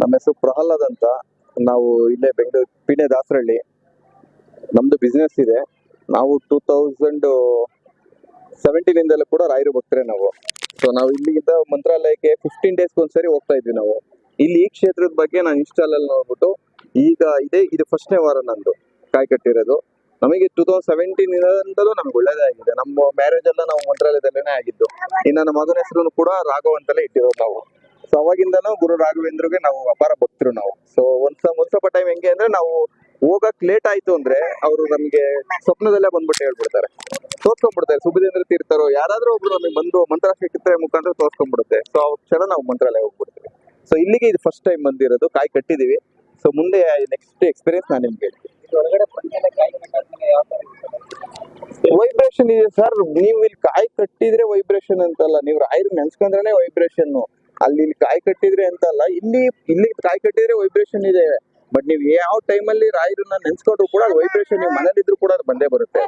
ನಮ್ಮ ಹೆಸರು ಪ್ರಹ್ಲಾದ್ ಅಂತ. ನಾವು ಇಲ್ಲೇ ಬೆಂಗಳೂರು ಪಿಣೆ ದಾಸರಳ್ಳಿ ನಮ್ದು ಬಿಸ್ನೆಸ್ ಇದೆ. ನಾವು ಟೂ ತೌಸಂಡ್ ಸೆವೆಂಟೀನಿಂದಲೂ ಕೂಡ ರಾಯರು ಭಕ್ತರೆ ನಾವು. ಸೊ ನಾವು ಇಲ್ಲಿಂದ ಮಂತ್ರಾಲಯಕ್ಕೆ ಫಿಫ್ಟೀನ್ ಡೇಸ್ಗೆ ಒಂದ್ಸರಿ ಹೋಗ್ತಾ ಇದ್ವಿ ನಾವು. ಇಲ್ಲಿ ಈ ಕ್ಷೇತ್ರದ ಬಗ್ಗೆ ನಾನು ಇನ್ಸ್ಟಾಲಲ್ಲಿ ನೋಡ್ಬಿಟ್ಟು ಈಗ ಇದೆ, ಇದು ಫಸ್ಟ್ನೇ ವಾರ ನಂದು ಕಾಯಿ ಕಟ್ಟಿರೋದು. ನಮಗೆ ಟೂ ತೌಸಂಡ್ ಸೆವೆಂಟೀನ್ ಇಂದಲೂ ನಮ್ಗೆ ಒಳ್ಳೇದಾಗಿದೆ. ನಮ್ಮ ಮ್ಯಾರೇಜ್ ಎಲ್ಲ ನಾವು ಮಂತ್ರಾಲಯದಲ್ಲೇ ಆಗಿದ್ದು. ಇನ್ನು ನಮ್ಮ ಮಗನ ಹೆಸರು ಕೂಡ ರಾಘವ್ ಅಂತಲೇ ಇಟ್ಟಿರೋದು ನಾವು. ಸೊ ಅವಾಗಿಂದನೂ ಗುರು ರಾಘವೇಂದ್ರಗೆ ನಾವು ಅಪಾರ ಭಕ್ತರು ನಾವು. ಸೊ ಒಂದ್ಸ ಸ್ವಲ್ಪ ಟೈಮ್ ಹೆಂಗೆ ಅಂದ್ರೆ ನಾವು ಹೋಗಕ್ ಲೇಟ್ ಆಯ್ತು ಅಂದ್ರೆ ಅವರು ನಮಗೆ ಸ್ವಪ್ನದಲ್ಲೇ ಬಂದ್ಬಿಟ್ಟು ಹೇಳ್ಬಿಡ್ತಾರೆ. ತೋರ್ಸ್ಕೊಂಡ್ಬಿಡ್ತಾರೆ. ಸುಬುಧೇಂದ್ರ ತೀರ್ಥರು ಯಾರಾದ್ರೂ ಒಬ್ರು ನಮಗೆ ಬಂದು ಮಂತ್ರ ಕಿತ್ತರೆ ಮುಖಾಂತರ ತೋರ್ಸ್ಕೊಂಡ್ಬಿಡುತ್ತೆ. ಸೊ ಅವ್ರ ಕ್ಷಣ ನಾವು ಮಂತ್ರಾಲಯ ಹೋಗ್ಬಿಡ್ತೀವಿ. ಸೊ ಇಲ್ಲಿಗೆ ಇದು ಫಸ್ಟ್ ಟೈಮ್ ಬಂದಿರೋದು. ಕಾಯಿ ಕಟ್ಟಿದೀವಿ. ಸೊ ಮುಂದೆ ನೆಕ್ಸ್ಟ್ ಎಕ್ಸ್ಪೀರಿಯನ್ಸ್ ನಾನು ನಿಮ್ಗೆ ಹೇಳ್ತೀನಿ. ವೈಬ್ರೇಷನ್ ಇದೆ. ಸರ್ ನೀವು ಇಲ್ಲಿ ಕಾಯಿ ಕಟ್ಟಿದ್ರೆ ವೈಬ್ರೇಷನ್ ಅಂತಲ್ಲ. ನೀವು ರಾಯರ್ ನೆನ್ಸ್ಕೊಂಡ್ರೆ ವೈಬ್ರೇಷನ್ ಅಲ್ಲಿ ಕಾಯಿ ಕಟ್ಟಿದ್ರೆ ಅಂತಲ್ಲ, ಇಲ್ಲಿ ಇಲ್ಲಿ ಕಾಯಿ ಕಟ್ಟಿದ್ರೆ ವೈಬ್ರೇಷನ್ ಇದೆ. ಬಟ್ ನೀವು ಯಾವ ಅಲ್ಲಿ ರಾಯರನ್ನ ನೆನ್ಸ್ಕೊಂಡ್ರು ಕೂಡ ವೈಬ್ರೇಷನ್ ನೀವು ಮನೇಲಿದ್ರು ಕೂಡ ಅದು ಬಂದೇ ಬರುತ್ತೆ.